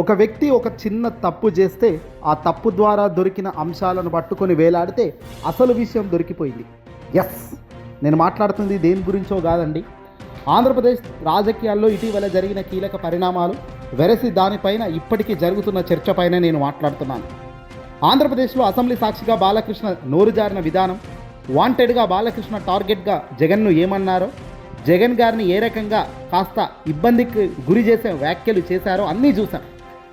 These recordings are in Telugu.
ఒక వ్యక్తి ఒక చిన్న తప్పు చేస్తే ఆ తప్పు ద్వారా దొరికిన అంశాలను పట్టుకొని వేలాడితే అసలు విషయం దొరికిపోయింది. ఎస్ నేను మాట్లాడుతుంది దేని గురించో కాదండి. ఆంధ్రప్రదేశ్ రాజకీయాల్లో ఇటీవల జరిగిన కీలక పరిణామాలు వెరసి దానిపైన ఇప్పటికీ జరుగుతున్న చర్చపైన నేను మాట్లాడుతున్నాను. ఆంధ్రప్రదేశ్లో అసెంబ్లీ సాక్షిగా బాలకృష్ణ నోరు జారిన విధానం వాంటెడ్గా బాలకృష్ణ టార్గెట్గా జగన్ను ఏమన్నారో జగన్ గారిని ఏ రకంగా కాస్త ఇబ్బందికి గురి చేసే వ్యాఖ్యలు చేశారో అన్నీ చూసాం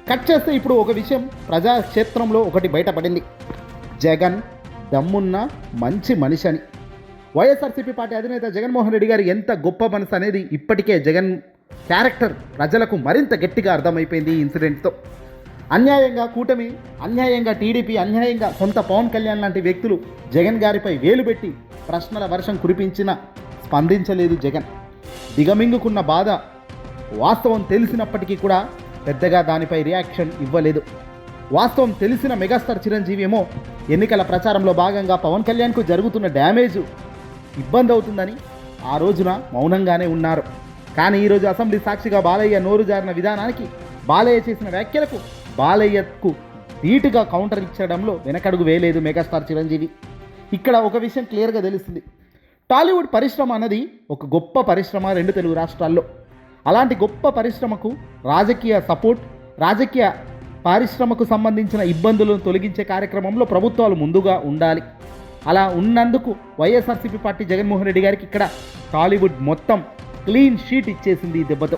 కట్ చేస్తే ఇప్పుడు ఒక విషయం ప్రజాక్షేత్రంలో ఒకటి బయటపడింది. జగన్ దమ్మున్న మంచి మనిషి అని వైఎస్ఆర్సీపీ పార్టీ అధినేత జగన్మోహన్ రెడ్డి గారు ఎంత గొప్ప మనసు అనేది ఇప్పటికే జగన్ క్యారెక్టర్ ప్రజలకు మరింత గట్టిగా అర్థమైపోయింది ఈ ఇన్సిడెంట్తో. అన్యాయంగా కూటమి అన్యాయంగా టీడీపీ అన్యాయంగా సొంత పవన్ కళ్యాణ్ లాంటి వ్యక్తులు జగన్ గారిపై వేలు పెట్టి ప్రశ్నల వర్షం కురిపించిన స్పందించలేదు జగన్. దిగమింగుకున్న బాధ వాస్తవం తెలిసినప్పటికీ కూడా పెద్దగా దానిపై రియాక్షన్ ఇవ్వలేదు. వాస్తవం తెలిసిన మెగాస్టార్ చిరంజీవి ఏమో ఎన్నికల ప్రచారంలో భాగంగా పవన్ కళ్యాణ్కు జరుగుతున్న డ్యామేజ్ ఇబ్బంది అవుతుందని ఆ రోజున మౌనంగానే ఉన్నారు. కానీ ఈరోజు అసెంబ్లీ సాక్షిగా బాలయ్య నోరు జారిన విధానానికి బాలయ్య చేసిన వ్యాఖ్యలకు బాలయ్యకు ధీటుగా కౌంటర్ ఇచ్చడంలో వెనకడుగు వేయలేదు మెగాస్టార్ చిరంజీవి. ఇక్కడ ఒక విషయం క్లియర్గా తెలుస్తుంది. టాలీవుడ్ పరిశ్రమ అన్నది ఒక గొప్ప పరిశ్రమ రెండు తెలుగు రాష్ట్రాల్లో. అలాంటి గొప్ప పరిశ్రమకు రాజకీయ సపోర్ట్ రాజకీయ పారిశ్రమకు సంబంధించిన ఇబ్బందులను తొలగించే కార్యక్రమంలో ప్రభుత్వాలు ముందుగా ఉండాలి. అలా ఉన్నందుకు వైఎస్ఆర్సీపీ పార్టీ జగన్మోహన్ రెడ్డి గారికి ఇక్కడ టాలీవుడ్ మొత్తం క్లీన్ షీట్ ఇచ్చేసింది ఈ దెబ్బతో.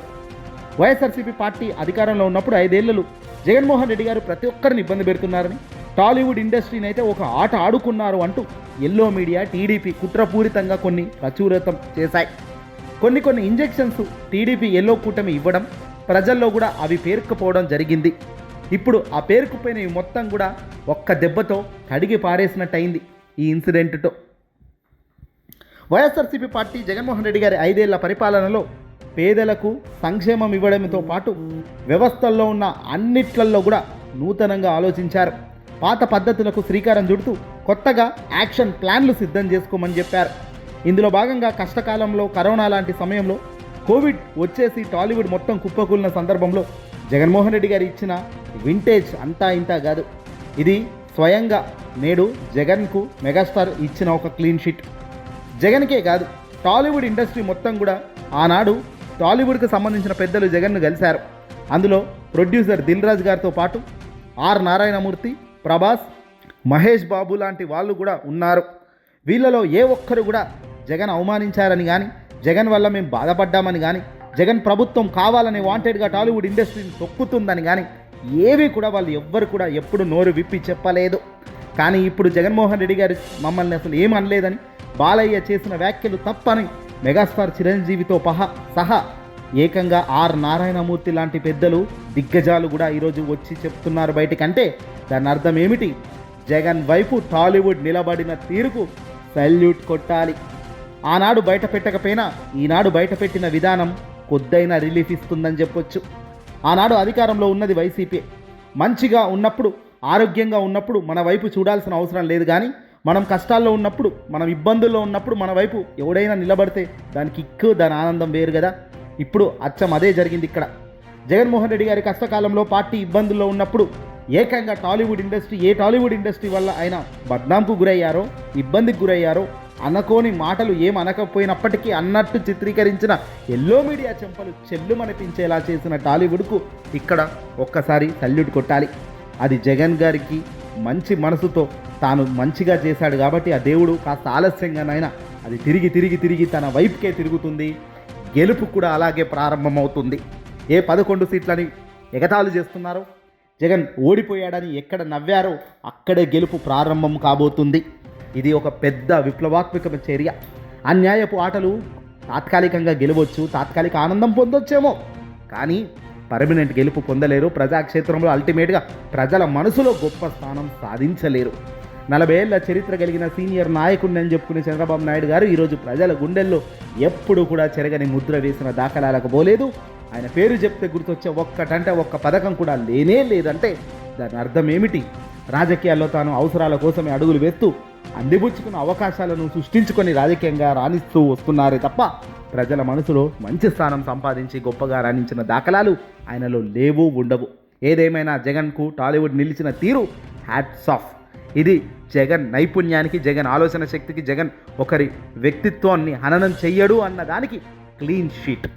వైఎస్ఆర్సీపీ పార్టీ అధికారంలో ఉన్నప్పుడు ఐదేళ్ళలో జగన్మోహన్ రెడ్డి గారు ప్రతి ఒక్కరిని ఇబ్బంది పెడుతున్నారని టాలీవుడ్ ఇండస్ట్రీని అయితే ఒక ఆట ఆడుకున్నారు అంటూ ఎల్లో మీడియా టీడీపీ కుట్రపూరితంగా కొన్ని ప్రచురితం చేశాయి. కొన్ని కొన్ని ఇంజెక్షన్స్ టీడీపీ ఎల్లో కూటమి ఇవ్వడం ప్రజల్లో కూడా అవి పేరుకుపోవడం జరిగింది. ఇప్పుడు ఆ పేరుకుపోయినవి మొత్తం కూడా ఒక్క దెబ్బతో కడిగి పారేసినట్టయింది ఈ ఇన్సిడెంట్తో. వైఎస్ఆర్సీపీ పార్టీ జగన్మోహన్ రెడ్డి గారి ఐదేళ్ళ పరిపాలనలో పేదలకు సంక్షేమం ఇవ్వడంతో పాటు వ్యవస్థల్లో ఉన్న అన్నిట్లల్లో కూడా నూతనంగా ఆలోచించారు. పాత పద్ధతులకు శ్రీకారం చుడుతూ కొత్తగా యాక్షన్ ప్లాన్లు సిద్ధం చేసుకోమని చెప్పారు. ఇందులో భాగంగా కష్టకాలంలో కరోనా లాంటి సమయంలో కోవిడ్ వచ్చేసి టాలీవుడ్ మొత్తం కుప్పకూలిన సందర్భంలో జగన్మోహన్ రెడ్డి గారు ఇచ్చిన వింటేజ్ అంతా ఇంతా కాదు. ఇది స్వయంగా నేడు జగన్కు మెగాస్టార్ ఇచ్చిన ఒక క్లీన్ షీట్ జగన్కే కాదు టాలీవుడ్ ఇండస్ట్రీ మొత్తం కూడా ఆనాడు టాలీవుడ్కి సంబంధించిన పెద్దలు జగన్ను కలిశారు. అందులో ప్రొడ్యూసర్ దిల్ రాజు గారితో పాటు ఆర్ నారాయణమూర్తి ప్రభాస్ మహేష్ బాబు లాంటి వాళ్ళు కూడా ఉన్నారు. వీళ్ళలో ఏ ఒక్కరు కూడా జగన్ అవమానించారని కానీ జగన్ వల్ల మేము బాధపడ్డామని కానీ జగన్ ప్రభుత్వం కావాలని వాంటెడ్గా టాలీవుడ్ ఇండస్ట్రీని తొక్కుతుందని కానీ ఏవి కూడా వాళ్ళు ఎవ్వరు కూడా ఎప్పుడు నోరు విప్పి చెప్పలేదు. కానీ ఇప్పుడు జగన్మోహన్ రెడ్డి గారు మమ్మల్ని అసలు ఏమనలేదని బాలయ్య చేసిన వ్యాఖ్యలు తప్పని మెగాస్టార్ చిరంజీవితో పహా సహా ఏకంగా ఆర్ నారాయణమూర్తి లాంటి పెద్దలు దిగ్గజాలు కూడా ఈరోజు వచ్చి చెప్తున్నారు బయటికంటే దాని అర్థం ఏమిటి? జగన్ వైపు టాలీవుడ్ నిలబడిన తీరుకు సల్యూట్ కొట్టాలి. ఆనాడు బయట పెట్టకపోయినా ఈనాడు బయట పెట్టిన విధానం కొద్దైనా రిలీఫ్ ఇస్తుందని చెప్పొచ్చు. ఆనాడు అధికారంలో ఉన్నది వైసీపీ. మంచిగా ఉన్నప్పుడు ఆరోగ్యంగా ఉన్నప్పుడు మన వైపు చూడాల్సిన అవసరం లేదు కానీ మనం కష్టాల్లో ఉన్నప్పుడు మనం ఇబ్బందుల్లో ఉన్నప్పుడు మన వైపు ఎవడైనా నిలబడితే దానికి ఇక్కు దాని ఆనందం వేరు కదా ఇప్పుడు అచ్చం అదే జరిగింది ఇక్కడ. జగన్మోహన్ రెడ్డి గారి కష్టకాలంలో పార్టీ ఇబ్బందుల్లో ఉన్నప్పుడు ఏకంగా టాలీవుడ్ ఇండస్ట్రీ ఏ టాలీవుడ్ ఇండస్ట్రీ వల్ల ఆయన బద్నాంకు గురయ్యారో ఇబ్బందికి గురయ్యారో అనకోని మాటలు ఏం అనకపోయినప్పటికీ అన్నట్టు చిత్రీకరించిన ఎల్లో మీడియా చెంపలు చెల్లుమనిపించేలా చేసిన టాలీవుడ్కు ఇక్కడ ఒక్కసారి సల్యూట్ కొట్టాలి. అది జగన్ గారికి మంచి మనసుతో తాను మంచిగా చేశాడు కాబట్టి ఆ దేవుడు కాస్త ఆలస్యంగానైనా అది తిరిగి తిరిగి తిరిగి తన వైపుకే తిరుగుతుంది. గెలుపు కూడా అలాగే ప్రారంభమవుతుంది. ఏ పదకొండు సీట్లని ఎగతాళి చేస్తున్నారో? జగన్ ఓడిపోయాడని ఎక్కడ నవ్వారో అక్కడే గెలుపు ప్రారంభం కాబోతుంది. ఇది ఒక పెద్ద విప్లవాత్మక చర్య. అన్యాయపు ఆటలు తాత్కాలికంగా గెలవచ్చు తాత్కాలిక ఆనందం పొందొచ్చేమో. కానీ పర్మనెంట్ గెలుపు పొందలేరు ప్రజాక్షేత్రంలో అల్టిమేట్గా ప్రజల మనసులో గొప్ప స్థానం సాధించలేరు. నలభై ఏళ్ళ చరిత్ర కలిగిన సీనియర్ నాయకుడిని అని చెప్పుకునే చంద్రబాబు నాయుడు గారు ఈరోజు ప్రజల గుండెల్లో ఎప్పుడు కూడా చెరగని ముద్ర వేసిన దాఖలాలకు పోలేదు. ఆయన పేరు చెప్తే గుర్తొచ్చే ఒక్కటంటే ఒక్క పథకం కూడా లేనే లేదంటే దాని అర్థం ఏమిటి? రాజకీయాల్లో తాను అవసరాల కోసమే అడుగులు వేస్తూ అందిపుచ్చుకున్న అవకాశాలను సృష్టించుకొని రాజకీయంగా రాణిస్తూ వస్తున్నారే తప్ప ప్రజల మనసులో మంచి స్థానం సంపాదించి గొప్పగా రాణించిన దాఖలాలు ఆయనలో లేవు ఉండవు. ఏదేమైనా జగన్కు టాలీవుడ్ నిలిచిన తీరు హ్యాట్స్ ఆఫ్. ఇది జగన్ నైపుణ్యానికి జగన్ ఆలోచన శక్తికి జగన్ ఒకరి వ్యక్తిత్వాన్ని హననం చెయ్యడు అన్న దానికి క్లీన్ షీట్.